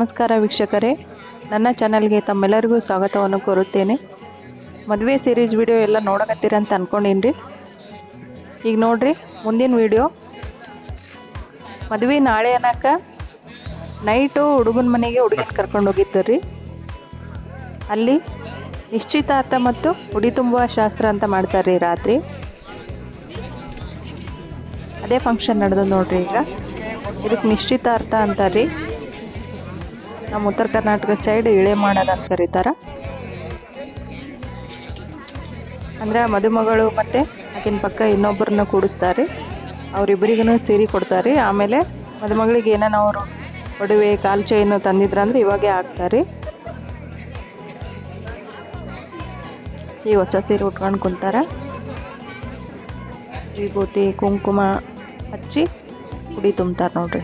ನಮಸ್ಕಾರ ವೀಕ್ಷಕರೇ. ನನ್ನ ಚಾನಲ್ಗೆ ತಮ್ಮೆಲ್ಲರಿಗೂ ಸ್ವಾಗತವನ್ನು ಕೋರುತ್ತೇನೆ. ಮದುವೆ ಸೀರೀಸ್ ವಿಡಿಯೋ ಎಲ್ಲ ನೋಡಕತ್ತೀರ ಅಂತ ಅಂದ್ಕೊಂಡೀನಿ ಈಗ ನೋಡಿರಿ, ಮುಂದಿನ ವಿಡಿಯೋ ಮದುವೆ ನಾಳೆ ಅನ್ನಕ ನೈಟು ಹುಡುಗನ ಮನೆಗೆ ಹುಡುಗಿನ ಕರ್ಕೊಂಡು ಹೋಗಿದ್ದರು ರೀ ಅಲ್ಲಿ ನಿಶ್ಚಿತಾರ್ಥ ಮತ್ತು ಉಡಿ ತುಂಬುವ ಶಾಸ್ತ್ರ ಅಂತ ಮಾಡ್ತಾರೆ ರೀ ರಾತ್ರಿ. ಅದೇ ಫಂಕ್ಷನ್ ನಡೆದು ನೋಡಿರಿ ಈಗ. ಇದಕ್ಕೆ ನಿಶ್ಚಿತಾರ್ಥ ಅಂತಾರೆ ರೀ ನಮ್ಮ ಉತ್ತರ ಕರ್ನಾಟಕ ಸೈಡ್ ಇಳೆ ಮಾಡೋದು ಅಂತ ಕರೀತಾರೆ. ಅಂದರೆ ಮದುಮಗಳು ಮತ್ತು ಆಕಿನ ಪಕ್ಕ ಇನ್ನೊಬ್ಬರನ್ನ ಕೂಡಿಸ್ತಾರೆ. ಅವರಿಬ್ಬರಿಗೂ ಸೀರೆ ಕೊಡ್ತಾರೆ. ಆಮೇಲೆ ಮದುಮಗಳಿಗೆ ಏನೇನು ಅವರು ಒಡವೆ ಕಾಲು ಚೈನು ತಂದಿದ್ರಂದ್ರೆ ಇವಾಗೇ ಹಾಕ್ತಾರೆ. ಈ ಹೊಸ ಸೀರೆ ಉಟ್ಕೊಂಡು ಕುಂತಾರೆ. ವಿಭೂತಿ, ಕುಂಕುಮ ಹಚ್ಚಿ ಕುಡಿ ತುಂಬ್ತಾರೆ ನೋಡ್ರಿ.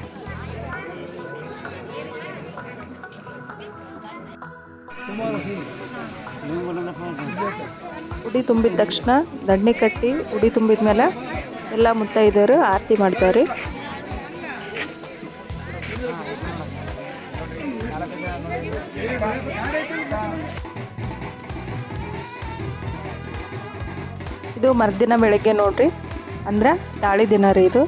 ಉಡಿ ತುಂಬಿದ ತಕ್ಷಣ ದಂಡಿ ಕಟ್ಟಿ ಉಡಿ ತುಂಬಿದ ಮೇಲೆ ಎಲ್ಲ ಮುತ್ತೈದವರು ಆರತಿ ಮಾಡ್ತಾವ್ರಿ. ಇದು ಮರುದಿನ ಬೆಳಗ್ಗೆ ನೋಡ್ರಿ. ಅಂದ್ರೆ ತಾಳಿ ದಿನ ರೀ ಇದು.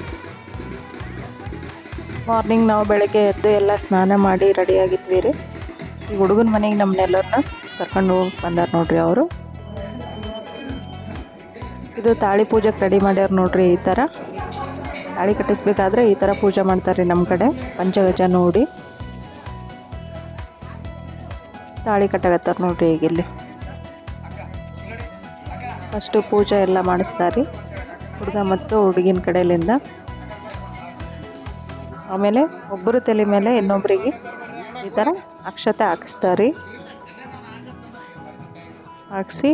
ಮಾರ್ನಿಂಗ್ ನಾವು ಬೆಳಗ್ಗೆ ಎದ್ದು ಎಲ್ಲ ಸ್ನಾನ ಮಾಡಿ ರೆಡಿಯಾಗಿದ್ವಿ ರೀ. ಈ ಹುಡುಗನ ಮನೆಗೆ ನಮ್ಮನ್ನೆಲ್ಲರನ್ನ ಕರ್ಕೊಂಡು ಹೋಗಿ ಬಂದಾರ ನೋಡ್ರಿ ಅವರು. ಇದು ತಾಳಿ ಪೂಜೆಗೆ ರೆಡಿ ಮಾಡ್ಯಾರ ನೋಡ್ರಿ ಈ ಥರ ತಾಳಿ ಕಟ್ಟಿಸ್ಬೇಕಾದ್ರೆ ಈ ಥರ ಪೂಜೆ ಮಾಡ್ತಾರೆ ನಮ್ಮ ಕಡೆ, ಪಂಚಗಜ ನೋಡಿ. ತಾಳಿ ಕಟ್ಟಾಗತ್ತಾರ ನೋಡ್ರಿ ಈಗ ಇಲ್ಲಿ. ಫಸ್ಟು ಪೂಜೆ ಎಲ್ಲ ಮಾಡಿಸ್ತಾರೆ ಹುಡುಗ ಮತ್ತು ಹುಡುಗಿನ ಕಡೆಯಿಂದ ಆಮೇಲೆ ಒಬ್ಬರು ತಲೆ ಮೇಲೆ ಇನ್ನೊಬ್ಬರಿಗೆ ಈ ಥರ ಅಕ್ಷತೆ ಹಾಕಿಸ್ತಾರೆ ಹಾಕ್ಸಿ.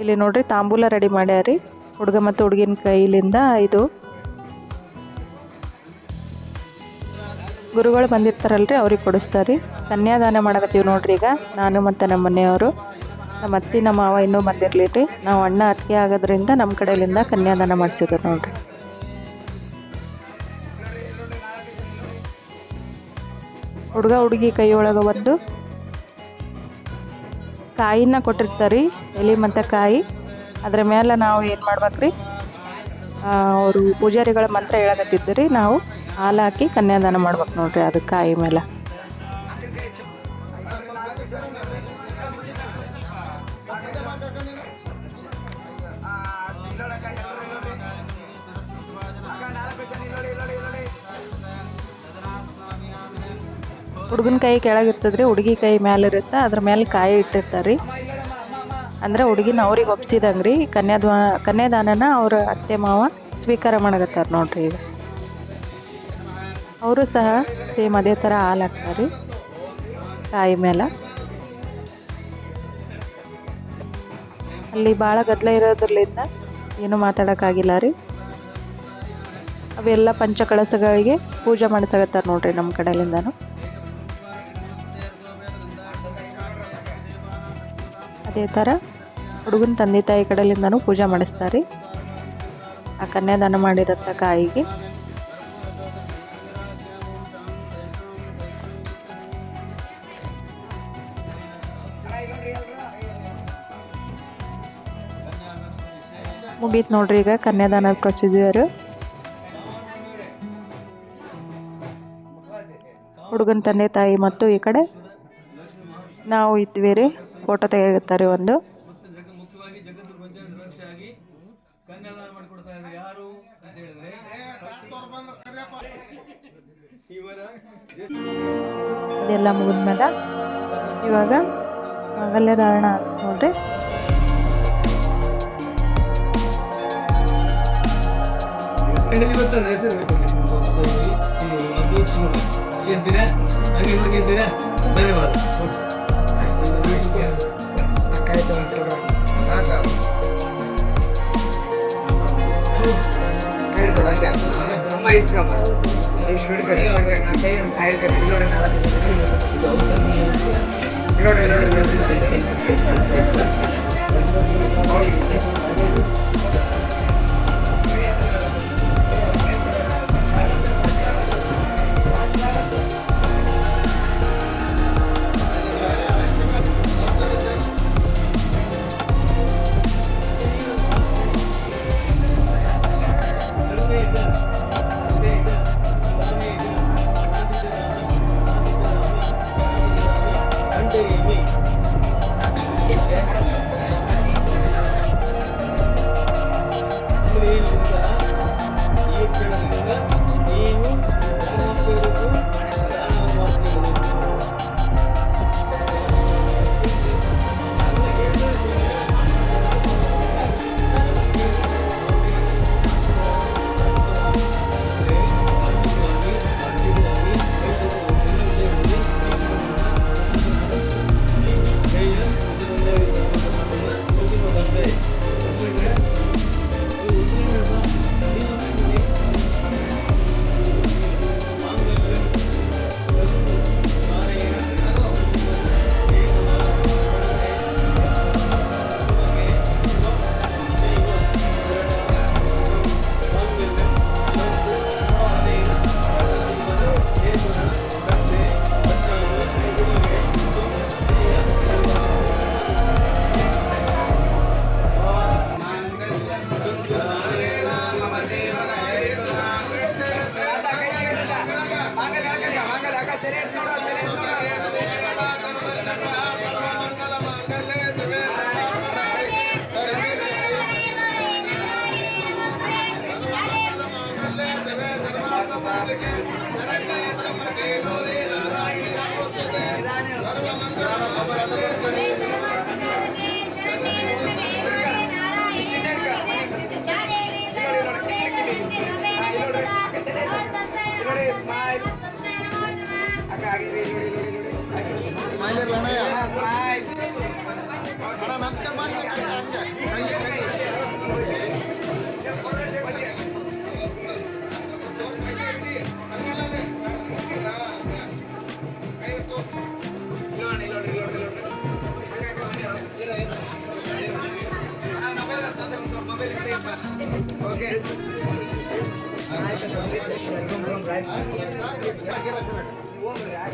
ಇಲ್ಲಿ ನೋಡ್ರಿ, ತಾಂಬೂಲ ರೆಡಿ ಮಾಡ್ಯಾರಿ. ಹುಡುಗ ಮತ್ತು ಹುಡುಗಿನ ಕೈಲಿಂದ ಇದು. ಗುರುಗಳು ಬಂದಿರ್ತಾರಲ್ರಿ, ಅವ್ರಿಗೆ ಕೊಡಿಸ್ತಾರೆ ಕನ್ಯಾದಾನ ಮಾಡಕತ್ತೀವಿ ನೋಡ್ರಿ ಈಗ, ನಾನು ಮತ್ತು ನಮ್ಮ ಮನೆಯವರು. ನಮ್ಮ ಅತ್ತಿ, ನಮ್ಮ ಮಾವ ಇನ್ನೂ ಬಂದಿರಲಿ ರೀ ನಾವು ಅಣ್ಣ, ಅತ್ತಿಗೆ ಆಗೋದ್ರಿಂದ ನಮ್ಮ ಕಡೆಯಿಂದ ಕನ್ಯಾದಾನ ಮಾಡಿಸಿದ್ರು ನೋಡ್ರಿ. ಹುಡುಗ ಹುಡುಗಿ ಕೈಯೊಳಗೆ ಒಂದು ಕಾಯಿನ ಕೊಟ್ಟಿರ್ತಾರೆ, ಎಲೆ ಮತ್ತು ಕಾಯಿ. ಅದ್ರ ಮೇಲೆ ನಾವು ಏನು ಮಾಡ್ಬೇಕ್ರಿ? ಅವರು ಪೂಜಾರಿಗಳ ಮಂತ್ರ ಹೇಳಕತ್ತಿದ್ದು ರೀ ನಾವು ಹಾಲು ಹಾಕಿ ಕನ್ಯಾದಾನ ಮಾಡ್ಬೇಕು ನೋಡ್ರಿ ಅದು ಕಾಯಿ ಮೇಲೆ ಹುಡುಗನ ಕೈ ಕೆಳಗಿರ್ತದ್ರಿ ಹುಡುಗಿ ಕೈ ಮೇಲಿರುತ್ತೆ ಅದ್ರ ಮೇಲೆ ಕಾಯಿ ಇಟ್ಟಿರ್ತಾರೆ ರೀ ಅಂದ್ರೆ ಹುಡುಗಿನ ಅವ್ರಿಗೆ ಒಪ್ಸಿದಂಗೆ ರೀ ಕನ್ಯಾದ್ವಾ, ಕನ್ಯಾದಾನನ ಅವ್ರ ಅತ್ತೆ ಮಾವ ಸ್ವೀಕಾರ ಮಾಡಕತ್ತಾರೆ ನೋಡ್ರಿ ಈಗ. ಅವರು ಸಹ ಸೇಮ್ ಅದೇ ಥರ ಹಾಲು ಹಾಕ್ತಾರೆ ಕಾಯಿ ಮೇಲೆ ಅಲ್ಲಿ ಭಾಳ ಗದ್ದಲ ಇರೋದ್ರಲ್ಲಿಂದ ಏನು ಮಾತಾಡೋಕ್ಕಾಗಿಲ್ಲ ರೀ ಅವೆಲ್ಲ ಪಂಚಕಳಸಗಳಿಗೆ ಪೂಜೆ ಮಾಡಿಸಾಗತ್ತಾರೆ ನೋಡ್ರಿ ನಮ್ಮ ಕಡೆಯಿಂದನೂ ಅದೇ ಥರ ಹುಡುಗನ ತಂದೆ ತಾಯಿ ಕಡೆಯಿಂದನೂ ಪೂಜೆ ಮಾಡಿಸ್ತಾರೆ. ಆ ಕನ್ಯಾದಾನ ಮಾಡಿದಂಥ ಕಾಯಿಗೆ. ಮುಗೀತು ನೋಡ್ರಿ ಈಗ ಕನ್ಯಾದಾನ ಪ್ರೊಸೀಜರ್. ಹುಡುಗನ ತಂದೆ ತಾಯಿ ಮತ್ತು ಈ ಕಡೆ ನಾವು ಇದ್ವಿ ರೀ. ಫೋಟೋ ತೆಗೆಯುತ್ತಾರೆ ಒಂದು. ಮುಖ್ಯವಾಗಿ ಜಗತ್ತು ಪಂಚಾಯತ್ ಅಧ್ಯಕ್ಷರಾಗಿ ಕನ್ಯಾದಾನ ಮಾಡಿಕೊಡ್ತಾ ಇದ್ದಾರೆ. ಯಾರು ಅಂತ ಹೇಳಿದ್ರೆ ಇವರ ಅದೆಲ್ಲ ಮುಗಿದ್ಮೇಲೆ ಇವಾಗ ಮಂಗಲ್ಯ ಧಾರಣ ಆಗುತ್ತೆ ನೋಡ್ರಿ ಹಾಗೆ ಇವ್ರು கழுத்தை விட்டுடுவோம் என்னோட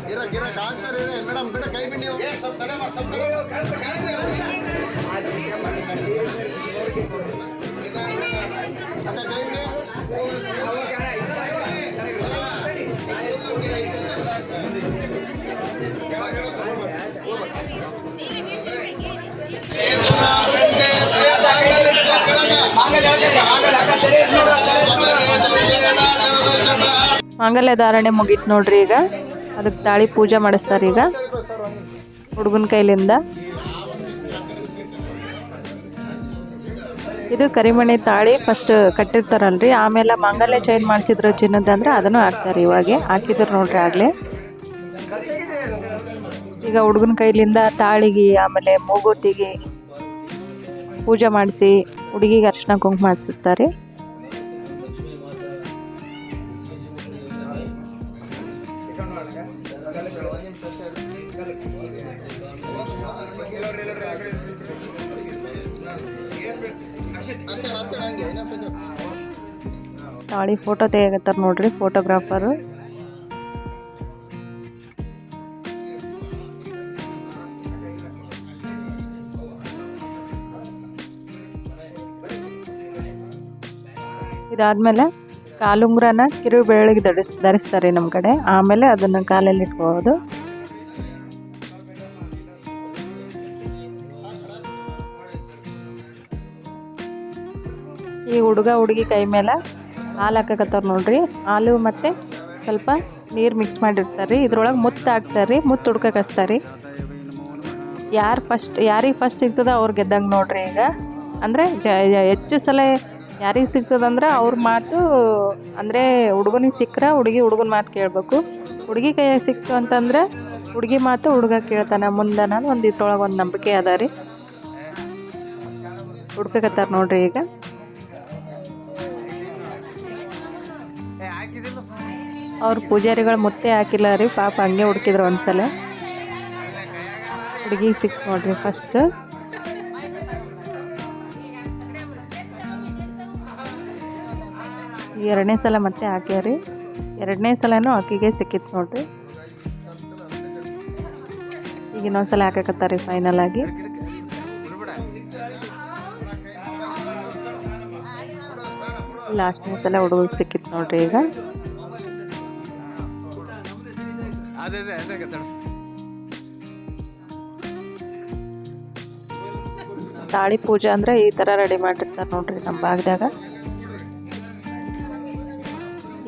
ಗಿರ ಗಿರ ಡಾನ್ಸರ್ ಇದೆ ಮೇಡಮ್ ಬಿಡ ಕೈ ಬಿಡಿ ನೀವು ಸ್ವಲ್ಪ ತಡೆ ಬಾ, ಸ್ವಲ್ಪ ತಡೆ ಬಾ. ಅಕ್ಕ, ಕೈ ಬಿಡಿ ಮಾಂಗಲ್ಯ ಧಾರಣೆ ಮುಗೀತು ನೋಡ್ರಿ ಈಗ. ಅದಕ್ಕೆ ತಾಳಿ ಪೂಜೆ ಮಾಡಿಸ್ತಾರೆ ಈಗ. ಹುಡುಗನ ಕೈಲಿಂದ. ಇದು ಕರಿಮಣಿ ತಾಳಿ ಫಸ್ಟ್ ಕಟ್ಟಿರ್ತಾರಲ್ರಿ. ಆಮೇಲೆ ಮಾಂಗಲ್ಯ ಚೈನ್ ಮಾಡಿಸಿದ್ರು ಚಿನ್ನದ ಅಂದ್ರೆ ಅದನ್ನು ಹಾಕ್ತಾರೆ ಇವಾಗ. ಹಾಕಿದ್ರು ನೋಡ್ರಿ ಆಗ್ಲೇ. ಈಗ ಹುಡುಗನ ಕೈಲಿಂದ ತಾಳಿಗೆ, ಆಮೇಲೆ ಮೂಗುತಿಗೆ ಪೂಜೆ ಮಾಡಿಸಿ ಹುಡುಗಿಗೆ ಅರ್ಶಿನ ಕುಂಕುಮ ಮಾಡಿಸ್ತಾರೆ. ತಾಳಿ ಫೋಟೋ ತೆಗಿಯಕತ್ತಾರ ನೋಡ್ರಿ ಫೋಟೋಗ್ರಾಫರು ಇದಾದ್ಮೇಲೆ ಕಾಲುಂಗ್ರನ ಕಿರು ಬೆಳಗ್ಗೆ ಧರಿಸ್, ಧರಿಸ್ತಾರೆ ನಮ್ಮ ಕಡೆ. ಆಮೇಲೆ ಅದನ್ನು ಕಾಲಲ್ಲಿ ಇಟ್ಕೋಬಹುದು ಈ ಹುಡುಗ ಹುಡುಗಿ ಕೈ ಮೇಲೆ ಹಾಲು ಹಾಕಕತ್ತಾರ ನೋಡ್ರಿ. ಹಾಲು ಮತ್ತೆ ಸ್ವಲ್ಪ ನೀರು ಮಿಕ್ಸ್ ಮಾಡಿರ್ತಾರೆ ಇದ್ರೊಳಗೆ ಮುತ್ತು ಹಾಕ್ತಾರೆ ಮುತ್ತು ಹುಡ್ಕಕ್ಕೆ ಹಚ್ತಾರೆ ಯಾರು ಫಸ್ಟ್ ಯಾರಿಗೆ ಫಸ್ಟ್ ಸಿಗ್ತದೆ ಅವ್ರು ಗೆದ್ದಂಗೆ ನೋಡ್ರಿ ಈಗ. ಅಂದರೆ ಜ- ಹೆಚ್ಚು ಸಲ ಯಾರಿಗೆ ಸಿಗ್ತದಂದ್ರೆ ಅವ್ರ ಮಾತು, ಅಂದರೆ ಹುಡುಗನಿಗೆ ಸಿಕ್ಕರೆ ಹುಡುಗಿ ಹುಡುಗನ ಮಾತು ಕೇಳಬೇಕು. ಹುಡುಗಿ ಕೈಯಾಗ ಸಿಕ್ತು ಅಂತಂದ್ರೆ ಹುಡುಗಿ ಮಾತು ಹುಡುಗ ಕೇಳ್ತಾನೆ. ಮುಂದೆ ಅನ್ನೋದು ಒಂದು ಇದ್ರೊಳಗೆ ಒಂದು ನಂಬಿಕೆ ಅದ ರೀ. ಹುಡ್ಕಕತ್ತಾರ ನೋಡ್ರಿ ಈಗ. ಅವ್ರ ಪೂಜಾರಿಗಳು ಮುತ್ತೆ ಹಾಕಿಲ್ಲ ರೀ. ಪಾಪ ಹಂಗೆ ಹುಡುಕಿದ್ರು ಒಂದ್ಸಲ. ಹುಡುಗಿಗೆ ಸಿಕ್ತು ನೋಡ್ರಿ ಫಸ್ಟ್ ಎರಡನೇ ಸಲ ಮತ್ತೆ ಹಾಕ್ಯಾರಿ ಎರಡನೇ ಸಲನೂ ಅಕ್ಕಿಗೆ ಸಿಕ್ಕಿತ್ತು ನೋಡ್ರಿ. ಈಗ ಇನ್ನೊಂದ್ಸಲ ಹಾಕಕತ್ತಾರೆ ಫೈನಲ್ ಆಗಿ. ಲಾಸ್ಟ್ನೇ ಸಲ ಹುಡುಗರಿಗೆ ಸಿಕ್ಕಿತ್ತು ನೋಡ್ರಿ ಈಗ. ತಾಳಿ ಪೂಜೆ ಅಂದ್ರೆ ಈ ಥರ ರೆಡಿ ಮಾಡಿರ್ತಾರೆ ನೋಡ್ರಿ ನಮ್ಮ ಭಾಗದಾಗ.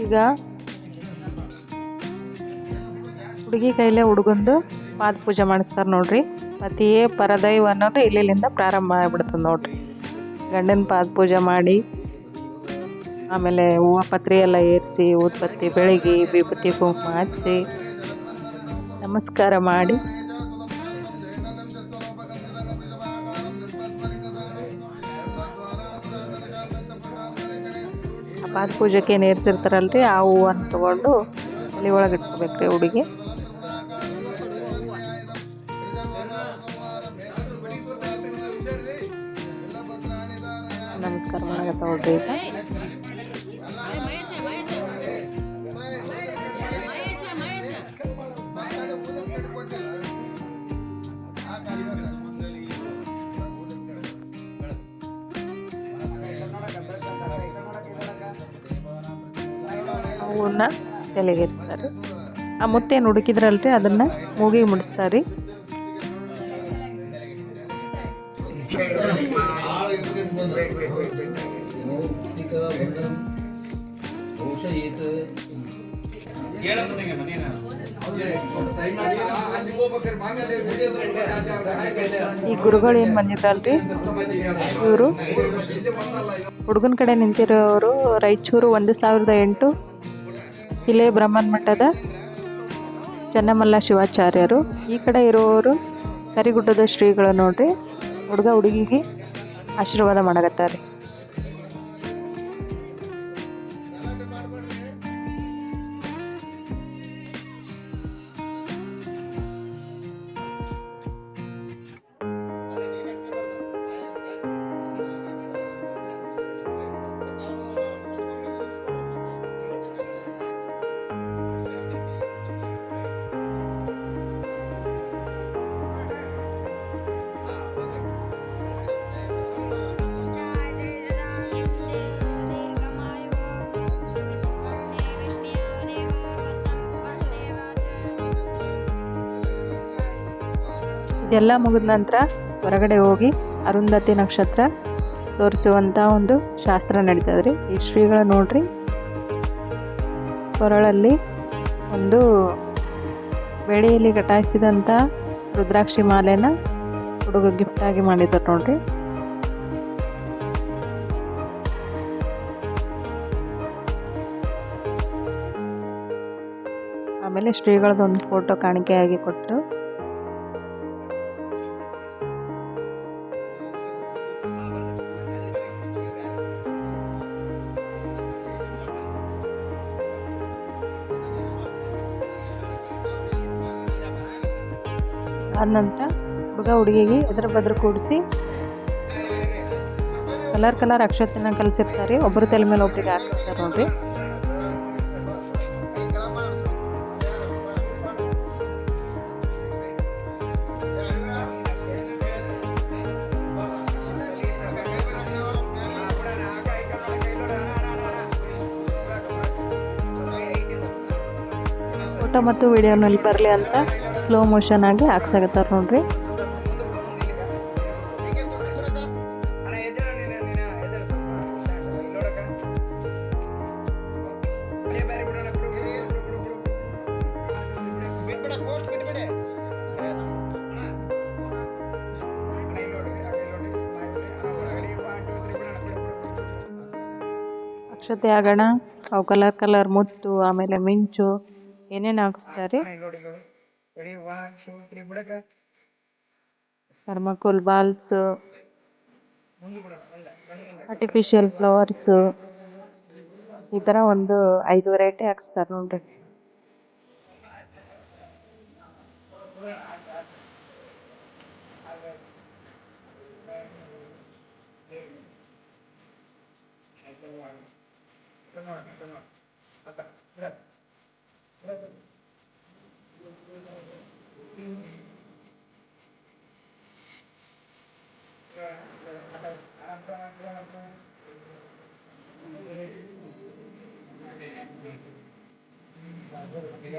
ಈಗ ಹುಡುಗಿ ಕೈಲೇ ಹುಡುಗಂದು ಪಾದ ಪೂಜೆ ಮಾಡಿಸ್ತಾರೆ ನೋಡ್ರಿ. ಪತಿಯೇ ಪರದೈವ ಅನ್ನೋದು ಇಲ್ಲಿಂದ ಪ್ರಾರಂಭ ಆಗ್ಬಿಡ್ತದೆ ನೋಡ್ರಿ. ಗಂಡನ ಪಾದ ಪೂಜೆ ಮಾಡಿ, ಆಮೇಲೆ ಹೂವು ಪತ್ರಿ ಎಲ್ಲ ಏರಿಸಿ ಉತ್ಪತ್ತಿ ಬೆಳಗಿ, ವಿಭೂತಿ ಕುಂಕುಮ ಹಚ್ಚಿ ನಮಸ್ಕಾರ ಮಾಡಿ. ಪಾದ ಪೂಜೆಗೆ ಏನು ರೀ ಆ ಹೂವನ್ನು ತಗೊಂಡು ತಲೆ ಒಳಗೆ ಇಟ್ಕೋಬೇಕು ರೀ ಹುಡುಗಿ. ನಮಸ್ಕಾರ ಹೋಗ್ರಿ ಈಗ. ತಲೆಗೇರಿಸ್ತಾರೆ ಆ ಮುತ್ತೇನು ಹುಡುಕಿದ್ರಲ್ರಿ, ಅದನ್ನು ಮೂಗಿಗೆ ಮುಡಿಸ್ತಾರೆ. ಈ ಗುರುಗಳು ಏನು ಬಂದಿದ್ದಲ್ರಿ ಇವರು ಹುಡುಗನ ಕಡೆ ನಿಂತಿರೋರು ರಾಯಚೂರು ಒಂದು ಸಾವಿರದ ಎಂಟು ಇಲ್ಲೇ ಬ್ರಹ್ಮನ್ ಮಠದ ಚೆನ್ನಮಲ್ಲ ಶಿವಾಚಾರ್ಯರು. ಈ ಕಡೆ ಇರುವವರು ಕರಿಗುಡ್ಡದ ಶ್ರೀಗಳು ನೋಡ್ರಿ. ಹುಡುಗ ಹುಡುಗಿಗೆ ಆಶೀರ್ವಾದ ಮಾಡಕತ್ತಾರೆ ಇದೆಲ್ಲ ಮುಗಿದ ನಂತರ ಹೊರಗಡೆ ಹೋಗಿ ಅರುಂಧತಿ ನಕ್ಷತ್ರ ತೋರಿಸುವಂಥ ಒಂದು ಶಾಸ್ತ್ರ ನಡೀತದ್ರಿ. ಈ ಶ್ರೀಗಳು ನೋಡ್ರಿ, ಕೊರಳಲ್ಲಿ ಒಂದು ಬೆಳೆಯಲ್ಲಿ ಕಟಾಯಿಸಿದಂಥ ರುದ್ರಾಕ್ಷಿ ಮಾಲೆನ ಹುಡುಗ ಗಿಫ್ಟಾಗಿ ಮಾಡಿದ್ದಾರೆ ನೋಡ್ರಿ. ಆಮೇಲೆ ಶ್ರೀಗಳದೊಂದು ಫೋಟೋ ಕಾಣಿಕೆಯಾಗಿ ಕೊಟ್ಟರು ನಂತರ ಹುಡುಗ ಹುಡುಗಿಗೆ ಎದ್ರ ಬದ್ರ ಕೂಡಿಸಿ ಕಲರ್ ಕಲರ್ ಅಕ್ಷತೆನ ಕಲಿಸಿರ್ತಾರೆ. ಒಬ್ಬರ ತಲೆ ಮೇಲೆ ಒಬ್ರಿಗೆ ಹಾಕಿಸ್ತಾರೆ ನೋಡ್ರಿ. ಫೋಟೋ ಮತ್ತು ವಿಡಿಯೋನಲ್ಲಿ ಬರಲಿ ಅಂತ ಸ್ಲೋ ಮೋಷನ್ ಆಗಿ ಹಾಕ್ಸಾಗತ್ತಾರ ನೋಡ್ರಿ. ಅಕ್ಷತೆ ಆಗೋಣ. ಅವು ಕಲರ್ ಕಲರ್ ಮುತ್ತು, ಆಮೇಲೆ ಮಿಂಚು, ಏನೇನು ಹಾಕಿಸ್ತಾರೆ? ಥರ್ಮಕೋಲ್ ಬಾಲ್ಸ್ ಆರ್ಟಿಫಿಷಿಯಲ್ ಫ್ಲವರ್ಸ್ ಈ ತರ ಒಂದು ಐದು ವೆರೈಟಿ ಹಾಕ್ಸ್ತಾರೆ ನೋಡ್ರಿ.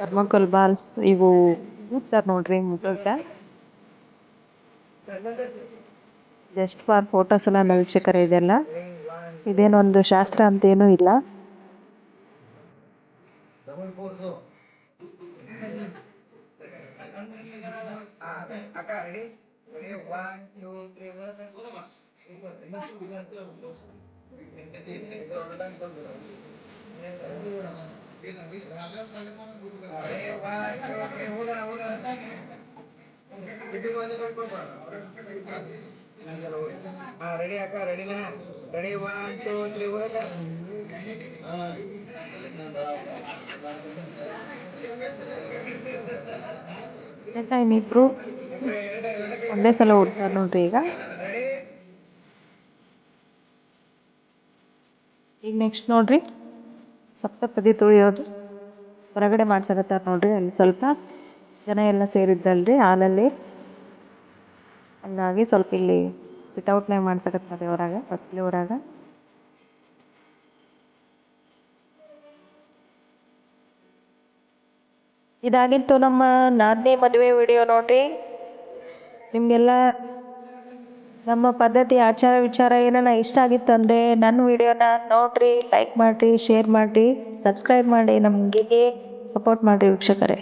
ಥರ್ಮಕೋಲ್ ಬಾಲ್ಸ್ ಇವು ಊದ್ತಾರೆ ನೋಡ್ರಿ ಮುಖಕ್ಕೆ. ಜಸ್ಟ್ ಫಾರ್ ಫೋಟೋಸ್ ಎಲ್ಲ ವೀಕ್ಷಕರೇ ಇದೆಲ್ಲ. ಇದೇನೊಂದು ಶಾಸ್ತ್ರ ಅಂತೇನೂ ಇಲ್ಲ. ರೆಡಿ ಅಕ್ಕ ರೆಡಿನಾ ರೆಡಿ ಒನ್ ಟೂ ತ್ರೀ ಎಲ್ಲ ಇನ್ನಿಬ್ರು ಒಂದೇ ಸಲ ಉಡ್ತಾರೆ ನೋಡ್ರಿ ಈಗ. ಈಗ ನೆಕ್ಸ್ಟ್ ನೋಡ್ರಿ. ಸಪ್ತಪದಿ ತುಳಿಯೋದು ಹೊರಗಡೆ ಮಾಡ್ಸಕತ್ತಾರ ನೋಡ್ರಿ, ಅಲ್ಲಿ ಸ್ವಲ್ಪ ಜನ ಎಲ್ಲ ಸೇರಿದ್ದಲ್ರಿ ಹಾಲಲ್ಲಿ. ಹಂಗಾಗಿ ಸ್ವಲ್ಪ ಇಲ್ಲಿ ಸಿಟ್ಔಟ್ನಾಗ ಮಾಡ್ಸಕತ್ತಾರೆ ಹೊರಗೆ ಹೊಸ್ಲಿ ಹೊರಾಗ ಇದಾಗಿತ್ತು ನಮ್ಮ ನಾದನೇ ಮದುವೆ ವಿಡಿಯೋ ನೋಡ್ರಿ. ನಿಮಗೆಲ್ಲ ನಮ್ಮ ಪದ್ಧತಿ, ಆಚಾರ, ವಿಚಾರ ಏನಾನ ಇಷ್ಟ ಆಗಿತ್ತು ಅಂದರೆ ನನ್ನ ವಿಡಿಯೋನ ನೋಡಿರಿ ಲೈಕ್ ಮಾಡಿರಿ ಶೇರ್ ಮಾಡಿರಿ ಸಬ್ಸ್ಕ್ರೈಬ್ ಮಾಡಿ ನಮಗೆ ಸಪೋರ್ಟ್ ಮಾಡಿರಿ ವೀಕ್ಷಕರೇ.